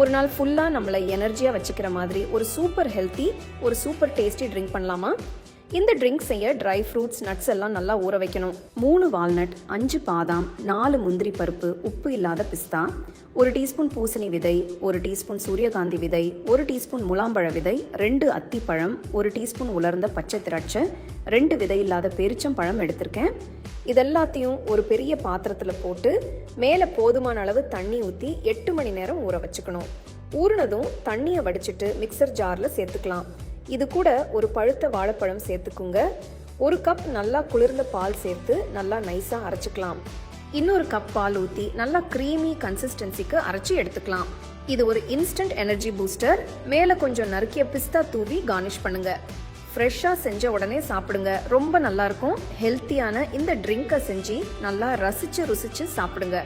ஒரு நாள் ஃபுல்லாக நம்மளை எனர்ஜியாக வச்சுக்கிற மாதிரி ஒரு சூப்பர் ஹெல்த்தி ஒரு சூப்பர் டேஸ்டி ட்ரிங்க் பண்ணலாமா? இந்த ட்ரிங்க் செய்ய ட்ரை ஃப்ரூட்ஸ் நட்ஸ் எல்லாம் நல்லா ஊற வைக்கணும். மூணு வால்நட் அஞ்சு பாதாம் நாலு முந்திரி பருப்பு உப்பு இல்லாத பிஸ்தா ஒரு டீஸ்பூன் பூசணி விதை ஒரு டீஸ்பூன் சூரியகாந்தி விதை ஒரு டீஸ்பூன் முலாம்பழ விதை ரெண்டு அத்திப்பழம் ஒரு டீஸ்பூன் உலர்ந்த பச்சை திராட்சை ரெண்டு விதை இல்லாத பெருச்சம்பழம் எடுத்திருக்கேன். இதெல்லாத்தையும் ஒரு பெரிய பாத்திரத்தில் போட்டு மேலே போதுமான அளவு தண்ணி ஊற்றி எட்டு மணி நேரம் ஊற வச்சுக்கணும். ஊறினதும் தண்ணியை வடிச்சிட்டு மிக்சர் ஜாரில் சேர்த்துக்கலாம். இது கூட ஒரு பழுத்த வாழைப்பழம் சேர்த்துக்குங்க. ஒரு கப் நல்லா குளிர்ந்த பால் சேர்த்து நல்லா நைஸாக அரைச்சிக்கலாம். இன்னொரு கப் பால் ஊற்றி நல்லா க்ரீமி கன்சிஸ்டன்சிக்கு அரைச்சி எடுத்துக்கலாம். இது ஒரு இன்ஸ்டன்ட் எனர்ஜி பூஸ்டர் மேலே கொஞ்சம் நறுக்கிய பிஸ்தா தூவி கார்னிஷ் பண்ணுங்கள் ஃப்ரெஷ்ஷாக செஞ்ச உடனே சாப்பிடுங்க. ரொம்ப நல்லாயிருக்கும். ஹெல்த்தியான இந்த ட்ரிங்கை செஞ்சு நல்லா ரசித்து ருசிச்சு சாப்பிடுங்க.